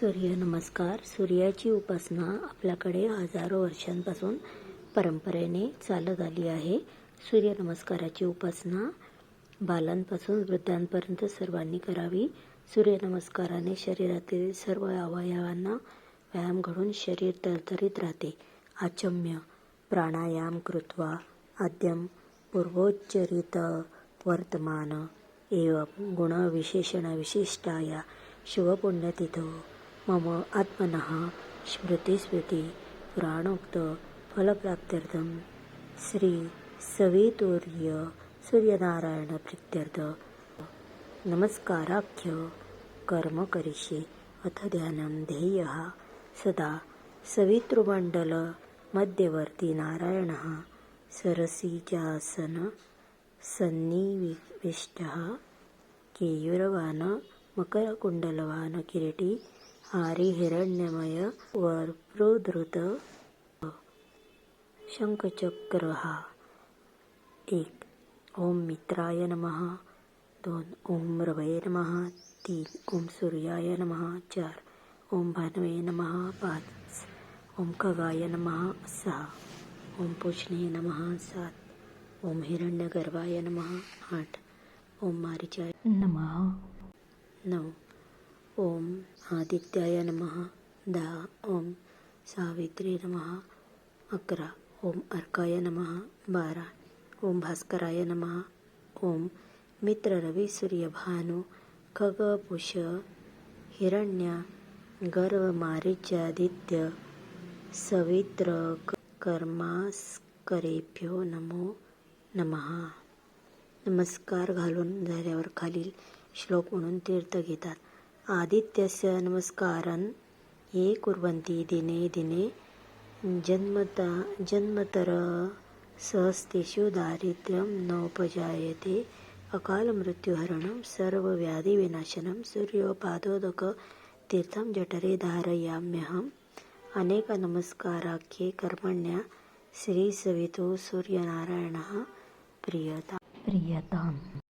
सूर्य नमस्कार. सूर्याची उपासना आपल्याकडे हजारो वर्षांपासून परंपरेने चालत आली आहे. सूर्यनमस्काराची उपासना बालांपासून वृद्धांपर्यंत सर्वांनी करावी. सूर्यनमस्काराने शरीरातील सर्व अवयवांना व्यायाम घडून शरीर तरतरीत राहते. आचम्य प्राणायाम कृत्वा आद्यम पूर्वोच्चरित वर्तमान एव गुणविशेषणविशिष्टाया शिवपुण्यतिथो मम आत्मनः स्मृतिस्मृतिपुराणोक्तफलप्राप्त्यर्थं श्रीसवितुर्यसूर्यनारायणप्रीत्यर्थ नमस्काराख्य कर्म करिष्ये। अथ ध्यानं ध्येयः। सदा सवितृमण्डलमध्यवर्ती नारायणः। सरसिजासनसन्निविष्टः केयूरवान् मकरकुण्डलवान किरीटि हारी हिरण्यमय वरप्रोधृत शंखचक्रहा एक। ओम मित्राय नमः। दोन। ओम रवये नमः। तीन। ओम सूर्याय नमः। चार। ओम भानवे नमः। पाच। ओम खगाय नमः। सहा। ओम पूजने नमः। सात। ओम हिरण्यगर्भाय नमः। आठ। ओम मारिचाय। नमः। नऊ। ओम आदित्याय नमः. दहा ओम सावित्री नमः. अकरा. ओम अर्काय नमः. बारा. ओम भास्कराय नमः. ओम मित्र रवी सूर्य भानु खगपुष हिरण्य गर्व आदित्य सवित्र कर्मास्करेभ्यो नमो नमः. नमस्कार घालून झाल्यावर खालील श्लोक म्हणून तीर्थ घेतात. आदित्यस्य नमस्कारन ये कुर्वन्ति दिने दिने जन्मता जन्मतर सहस्तेषु दारिद्र्यं नोपजायते अकालमृत्युहरणं सर्वव्याधिविनाशनं सूर्योपादोदक तीर्थं जठरे धारयाम्यहम्। अनेकनमस्काराख्ये कर्मण्या श्रीसवितो सूर्यनारायणः। प्रियता। प्रियताम्